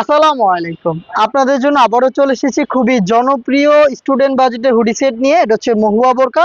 আসসালামু আলাইকুম। আপনাদের জন্য আবারও চলে এসেছি খুবই জনপ্রিয় স্টুডেন্ট বাজেটের হুডি সেট নিয়ে। এটা হচ্ছে মহুয়া বোরকা।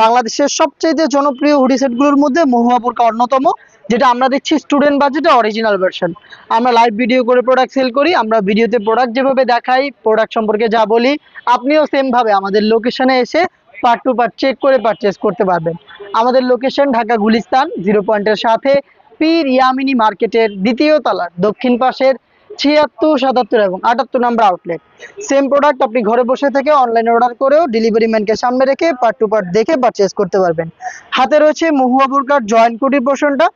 বাংলাদেশের সবচেয়ে জনপ্রিয় হুডি সেটগুলোর মধ্যে মহুয়া বোরকা অন্যতম, যেটা আমরা দিচ্ছি স্টুডেন্ট বাজেটে অরিজিনাল ভার্সন আমরা লাইভ ভিডিও করে প্রোডাক্ট সেল করি, আমরা ভিডিওতে প্রোডাক্ট যেভাবে দেখাই প্রোডাক্ট সম্পর্কে যা বলি, আপনিও সেমভাবে আমাদের লোকেশনে এসে পার্ট টু পার্ট চেক করে পারচেস করতে পারবেন। আমাদের লোকেশন ঢাকা গুলিস্তান জিরো পয়েন্টের সাথে, পীর ইয়ামিনী মার্কেটের দ্বিতীয় তলার দক্ষিণ পাশের ছিয়াত্তর, সাতাত্তর এবং আটাত্তর নাম্বার আউটলেট সেম প্রোডাক্ট আপনি ঘরে বসে থেকে অনলাইনে অর্ডার করেও ডেলিভারি ম্যানকে সামনে রেখে পার্ট টু পার্ট দেখে পারচেস করতে পারবেন। হাতে রয়েছে মহুয়া জয়েন্ট কুটির পোর্শনটা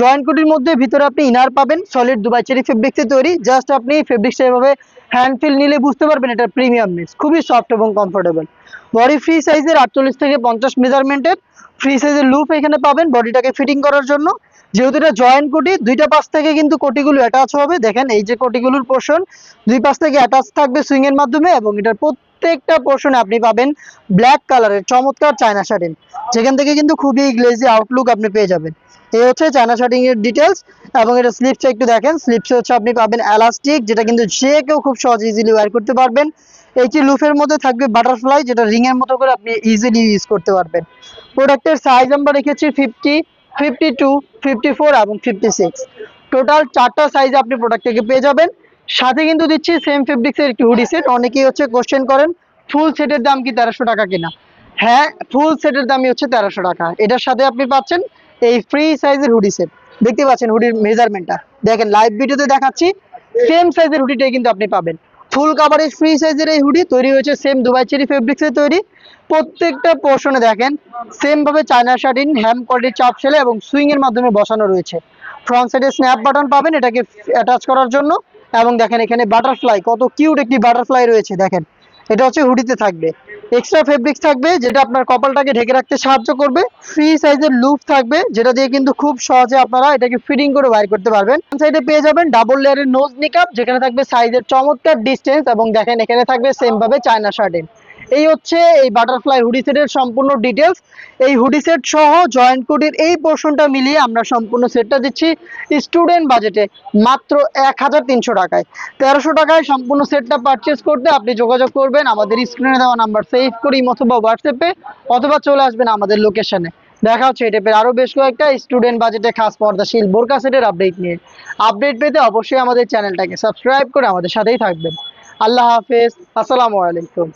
জয়েন্ট কুটির মধ্যে ভিতরে আপনি ইনার পাবেন সলিড দুবাই চেরি ফেব্রিক্সে তৈরি। জাস্ট আপনি ফেব্রিক্সটা এভাবে হ্যান্ড ফিল নিলে বুঝতে পারবেন এটা প্রিমিয়াম মিক্স খুবই সফট এবং কমফোর্টেবল বডি ফ্রি সাইজের আটচল্লিশ থেকে পঞ্চাশ মেজারমেন্টের ফ্রি সাইজের লুপ এখানে পাবেন বডিটাকে ফিটিং করার জন্য। যেহেতু এটা জয়েন্ট কোটি, দুইটা পাশ থেকে কিন্তু কোটিগুলো অ্যাটাচ হবে। দেখেন এই যে কোটিগুলোর পোর্শন দুই পাশ থেকে অ্যাটাচ থাকবে সুইং এর মাধ্যমে এবং এটার প্রত্যেকটা পোর্শনে আপনি পাবেন ব্ল্যাক কালারের চমৎকার চায়না শার্টিন যেখান থেকে কিন্তু খুবই গ্লেজি আউটলুক আপনি পেয়ে যাবেন। এই হচ্ছে চায়না শার্টিং এর ডিটেলস এবং এটা স্লিপসটা একটু দেখেন। স্লিপসে হচ্ছে আপনি পাবেন এলাস্টিক যেটা কিন্তু যে কেউ খুব সহজ ইজিলি ওয়্যার করতে পারবেন। এইটি লুফের মধ্যে থাকবে বাটারফ্লাই যেটা রিং এর মতো করে আপনি ইজিলি ইউজ করতে পারবেন। প্রোডাক্টের সাইজ আমরা রেখেছি fifty fifty two fifty four এবং ফিফটি সিক্স টোটাল চারটা সাইজ আপনি প্রোডাক্ট থেকে পেয়ে যাবেন। সাথে কিন্তু দিচ্ছি সেম ফেব্রিক্সের একটি হুডি সেট অনেকেই হচ্ছে কোশ্চেন করেন ফুল সেটের দাম কি তেরোশো টাকা কিনা? হ্যাঁ ফুল সেটের দামই হচ্ছে তেরোশো টাকা। এটার সাথে আপনি পাচ্ছেন এই ফ্রি সাইজের হুডি সেট দেখতে পাচ্ছেন হুডির মেজারমেন্টটা দেখেন লাইভ ভিডিওতে দেখাচ্ছি সেম সাইজের হুডিটাই কিন্তু আপনি পাবেন। ফুল কাভারেজ ফ্রি সাইজের এই হুডি তৈরি হয়েছে সেম দুবাই চেরি ফেব্রিক্সে তৈরি। প্রত্যেকটা পোর্শনে দেখেন সেম ভাবে চায়না শার্টিন হ্যাম কোয়ালিটির চাপ সেলে এবং সুইং এর মাধ্যমে বসানো রয়েছে। ফ্রন্ট সাইডে স্ন্যাপ বাটন পাবেন এটাকে অ্যাটাচ করার জন্য। এবং দেখেন এখানে বাটারফ্লাই কত কিউট একটি বাটারফ্লাই রয়েছে, দেখেন। এটা হচ্ছে হুডিতে থাকবে। এক্সট্রা ফেব্রিক্স থাকবে, যেটা আপনার কপালটাকে ঢেকে রাখতে সাহায্য করবে। ফ্রি সাইজের লুপ থাকবে, যেটা দিয়ে কিন্তু খুব সহজে আপনারা এটাকে ফিটিং করে বাইর করতে পারবেন। সাইডে পেয়ে যাবেন ডাবল লেয়ারের নোজ নিকাপ যেখানে থাকবে সাইজের চমৎকার ডিস্টেন্স এবং দেখেন এখানে থাকবে সেম ভাবে চায়না শার্টেন এই হচ্ছে এই বাটারফ্লাই হুডি সেটের সম্পূর্ণ ডিটেলস এই হুডি সেট সহ জয়েন্ট কোডির এই পোর্শনটা মিলিয়ে আমরা সম্পূর্ণ সেটটা দিচ্ছি স্টুডেন্ট বাজেটে মাত্র এক হাজার তিনশো টাকায়। তেরোশো টাকায় সম্পূর্ণ সেটটা পারচেস করতে আপনি যোগাযোগ করবেন আমাদের স্ক্রিনে দেওয়া নাম্বার সেভ করি অথবা হোয়াটসঅ্যাপে অথবা চলে আসবেন আমাদের লোকেশনে দেখা হচ্ছে এই টাইপের আরও বেশ কয়েকটা স্টুডেন্ট বাজেটে খাস পর্দাশীল বোরকা সেটের আপডেট নিয়ে। আপডেট পেতে অবশ্যই আমাদের চ্যানেলটাকে সাবস্ক্রাইব করে আমাদের সাথেই থাকবেন। আল্লাহ হাফেজ, আসসালামু আলাইকুম।